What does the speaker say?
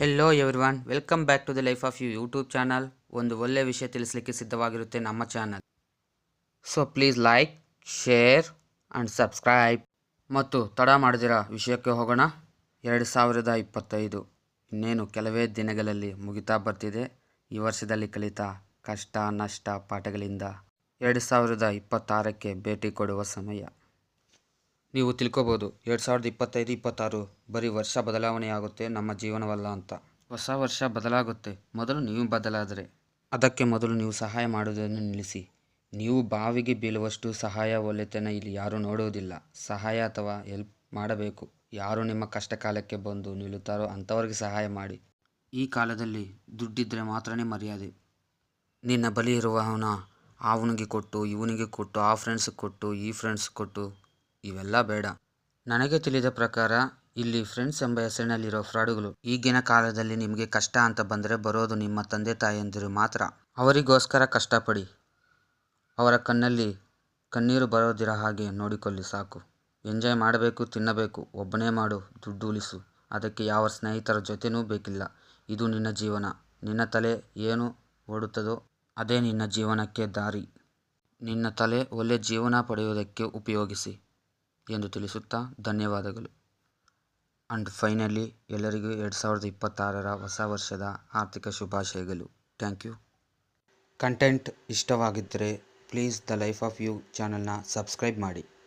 Hello everyone welcome back to the life of you YouTube channel ಒಂದು ಒಳ್ಳೆಯ ವಿಷಯ ತಿಳಿಸ್ಲಿಕ್ಕೆ ಸಿದ್ಧವಾಗಿರುತ್ತೆ ನಮ್ಮ channel so please like share and subscribe ಮತ್ತು ತಡ ಮಾಡದಿರೋ ವಿಷಯಕ್ಕೆ ಹೋಗೋಣ. ಎರಡು ಸಾವಿರದ ಇಪ್ಪತ್ತೈದು. ಇನ್ನೇನು ಕೆಲವೇ ದಿನಗಳಲ್ಲಿ ಮುಗಿತಾ ಬರ್ತಿದೆ. ಈ ವರ್ಷದಲ್ಲಿ ಕಲಿತ ಕಷ್ಟ, ನಷ್ಟ, ಪಾಠಗಳಿಂದ. ಎರಡು ಸಾವಿರದ ಇಪ್ಪತ್ತಾರಕ್ಕೆ ಭೇಟಿ ಕೊಡುವ ಸಮಯ. ನೀವು ತಿಳ್ಕೊಬೋದು ಎರಡು ಸಾವಿರದ ಇಪ್ಪತ್ತೈದು ಇಪ್ಪತ್ತಾರು ಬರೀ ವರ್ಷ ಬದಲಾವಣೆಯಾಗುತ್ತೆ ನಮ್ಮ ಜೀವನವಲ್ಲ ಅಂತ. ಹೊಸ ವರ್ಷ ಬದಲಾಗುತ್ತೆ ಮೊದಲು ನೀವು ಬದಲಾದರೆ. ಅದಕ್ಕೆ ಮೊದಲು ನೀವು ಸಹಾಯ ಮಾಡುವುದನ್ನು ನಿಲ್ಲಿಸಿ. ನೀವು ಬಾವಿಗೆ ಬೀಳುವಷ್ಟು ಸಹಾಯ ಒಳ್ಳೆತನ ಇಲ್ಲಿ ಯಾರೂ ನೋಡುವುದಿಲ್ಲ. ಸಹಾಯ ಅಥವಾ ಹೆಲ್ಪ್ ಮಾಡಬೇಕು. ಯಾರು ನಿಮ್ಮ ಕಷ್ಟ ಕಾಲಕ್ಕೆ ಬಂದು ನಿಲ್ಲುತ್ತಾರೋ ಅಂಥವ್ರಿಗೆ ಸಹಾಯ ಮಾಡಿ. ಈ ಕಾಲದಲ್ಲಿ ದುಡ್ಡಿದ್ದರೆ ಮಾತ್ರನೇ ಮರ್ಯಾದೆ. ನಿನ್ನ ಬಳಿ ಇರುವವನ ಅವನಿಗೆ ಕೊಟ್ಟು ಇವನಿಗೆ ಕೊಟ್ಟು ಆ ಫ್ರೆಂಡ್ಸ್ಗೆ ಕೊಟ್ಟು ಈ ಫ್ರೆಂಡ್ಸ್ ಕೊಟ್ಟು ಇವೆಲ್ಲ ಬೇಡ. ನನಗೆ ತಿಳಿದ ಪ್ರಕಾರ, ಇಲ್ಲಿ ಫ್ರೆಂಡ್ಸ್ ಎಂಬ ಹೆಸರಿನಲ್ಲಿರೋ ಫ್ರಾಡುಗಳು ಈಗಿನ ಕಾಲದಲ್ಲಿ ನಿಮಗೆ ಕಷ್ಟ ಅಂತ ಬಂದರೆ ಬರೋದು ನಿಮ್ಮ ತಂದೆ ತಾಯಿಯಂದಿರು ಮಾತ್ರ. ಅವರಿಗೋಸ್ಕರ ಕಷ್ಟಪಡಿ. ಅವರ ಕಣ್ಣಲ್ಲಿ ಕಣ್ಣೀರು ಬರೋದಿರ ಹಾಗೆ ನೋಡಿಕೊಳ್ಳಿ ಸಾಕು. ಎಂಜಾಯ್ ಮಾಡಬೇಕು, ತಿನ್ನಬೇಕು, ಒಬ್ಬನೇ ಮಾಡು, ದುಡ್ಡು ಉಳಿಸು. ಅದಕ್ಕೆ ಯಾವ ಸ್ನೇಹಿತರ ಜೊತೆನೂ ಬೇಕಿಲ್ಲ. ಇದು ನಿನ್ನ ಜೀವನ. ನಿನ್ನ ತಲೆ ಏನು ಓಡುತ್ತದೋ ಅದೇ ನಿನ್ನ ಜೀವನಕ್ಕೆ ದಾರಿ. ನಿನ್ನ ತಲೆ ಒಳ್ಳೆ ಜೀವನ ಪಡೆಯುವುದಕ್ಕೆ ಉಪಯೋಗಿಸಿ. ಎಂದು ತಿಳಿಸುತ್ತಾ ಧನ್ಯವಾದಗಳು. ಆ್ಯಂಡ್ ಫೈನಲಿ, ಎಲ್ಲರಿಗೂ ಎರಡು ಸಾವಿರದ ಇಪ್ಪತ್ತಾರರ ಹೊಸ ವರ್ಷದ ಆರ್ಥಿಕ ಶುಭಾಶಯಗಳು. Thank you. Content ಇಷ್ಟವಾಗಿದ್ದರೆ, please the life of you ಚಾನಲ್ನ ಸಬ್ಸ್ಕ್ರೈಬ್ ಮಾಡಿ.